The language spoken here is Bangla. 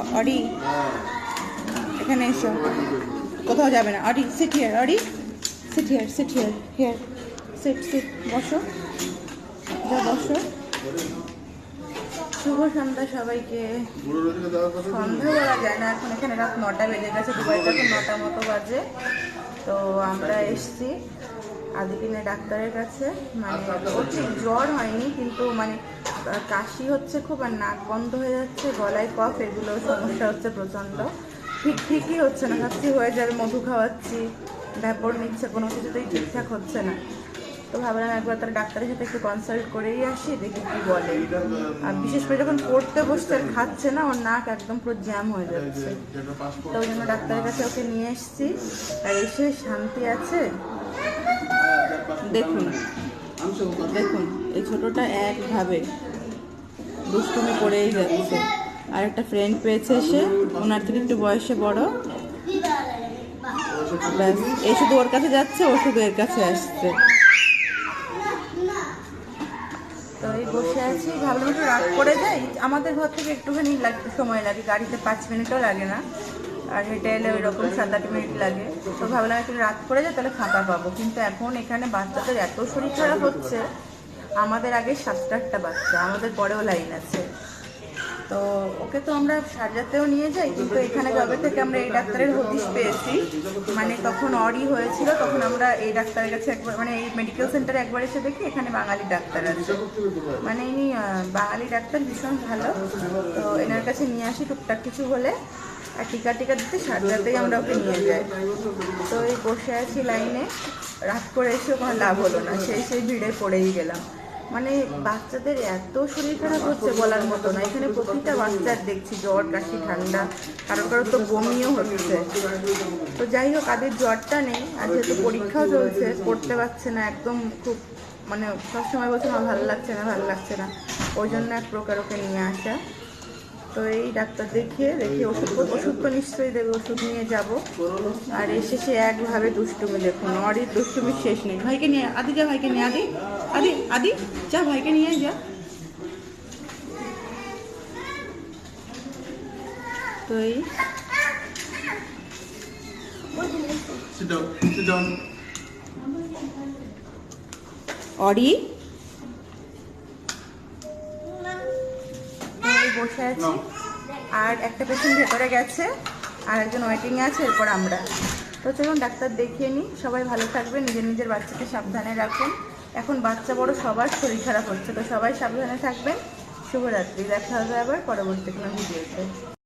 অ- অডি, এখানে এসো। কোথাও যাবে না। Audi sit here Audi. Sit here sit here here sit sit বসো। যা বসো। শুভ সন্ধ্যা সবাইকে। সন্ধ্যা বলা যায় না। এখন এখানে রাত নটা বেজে গেছে। দুবাইতে এখন নটা মতো বাজে। তো আমরা এসছি। আদিকিনে ডাক্তারের কাছে মানে ওর ঠিক জ্বর হয়নি, কিন্তু মানে কাশি হচ্ছে খুব আর নাক বন্ধ হয়ে যাচ্ছে, গলায় কফ, এগুলো সমস্যা হচ্ছে প্রচণ্ড। ঠিক, ঠিকই হচ্ছে না, ভাবছি হয়ে যাবে, মধু খাওয়াচ্ছি ব্যাপর নিচ্ছে, কোনো কিছুতেই ঠিকঠাক হচ্ছে না। তো ভাবলাম একবার তার ডাক্তারের সাথে একটু কনসাল্ট করেই আসি, দেখি কি বলে। আর বিশেষ করে যখন পড়তে বসতে আর খাচ্ছে না, ওর নাক একদম পুরো জ্যাম হয়ে যাচ্ছে। তো ওই জন্য ডাক্তারের কাছে ওকে নিয়ে এসেছি। আর এসে শান্তি আছে। দেখুন দেখুন, এই ছোটোটা একভাবে দুষ্টুমি করেই যাচ্ছে। আর একটা ফ্রেন্ড পেয়েছে সে, ওনার থেকে একটু বয়সে বড়। ব্যাস এই শুধু ওর কাছে যাচ্ছে, ও শুধু এর কাছে আসছে। বসে আছি ভাবলাম একটু রাত করে যাই। আমাদের ঘর থেকে একটুখানি সময় লাগে, গাড়িতে পাঁচ মিনিটও লাগে না। আর হেঁটে এলে ওই রকম সাত আট মিনিট লাগে। তো ভাবলাম একটু রাত করে যাই, তাহলে ফাঁকা পাবো। কিন্তু এখন এখানে বাচ্চাদের এত শরীর খারাপ হচ্ছে, আমাদের আগে সাতটা আটটা বাচ্চা, আমাদের পরেও লাইন আছে। তো ওকে তো আমরা সাজাতেও নিয়ে যাই, কিন্তু এখানে যবে থেকে আমরা এই ডাক্তারের হদিশ পেয়েছি মানে তখন অডি হয়েছিল, তখন আমরা এই ডাক্তারের কাছে একবার মানে এই মেডিকেল সেন্টারে একবার এসে দেখি, এখানে বাঙালি ডাক্তার আছে। মানে ইনি বাঙালি ডাক্তার ভীষণ ভালো। তো এনার কাছে নিয়ে আসি টুকটাক কিছু হলে। আর টিকা টিকা দিতে সাজাতেই আমরা ওকে নিয়ে যাই। তো এই বসে আছি লাইনে, রাত করে এসে কোনো লাভ হলো না, সেই সেই ভিড়ে পড়েই গেলাম। মানে বাচ্চাদের এত শরীর খারাপ হচ্ছে বলার মতো না, এখানে প্রতিটা বাচ্চার দেখছি জ্বর, কাশি, ঠান্ডা, কারও কারও তো বমিও হচ্ছে। তো যাই হোক আদের জ্বরটা নেই, আর যেহেতু পরীক্ষাও চলছে, পড়তে পারছে না একদম খুব মানে সবসময় বলছে না ভালো লাগছে না, ভালো লাগছে না। ওই জন্য এক প্রকার ওকে নিয়ে আসা। তো এই ডাক্তার দেখিয়ে দেখি ওষুধ ওষুধ তো নিশ্চয়ই দেবে ওষুধ নিয়ে যাব। আর এসে সে একভাবে দুষ্টুমি দেখুন অরির দুষ্টুমির শেষ নেই। ভাইকে নিয়ে আদি যা ভাইকে নিয়ে আদি আদি আদি যা ভাইকে নিয়ে যা। তো এই অরি বসে আছি। আর একটা পেশেন্ট ভেতরে গেছে আর একজন ওয়েটিংয়ে আছে এরপর আমরা। তো চলুন ডাক্তার দেখিয়ে নিই। সবাই ভালো থাকবেন নিজের নিজের বাচ্চাকে সাবধানে রাখুন। এখন বাচ্চা বড় সবার শরীর খারাপ হচ্ছে তো সবাই সাবধানে থাকবেন। শুভরাত্রি দেখা হবে আবার পরবর্তী কোনো ভিডিওতে।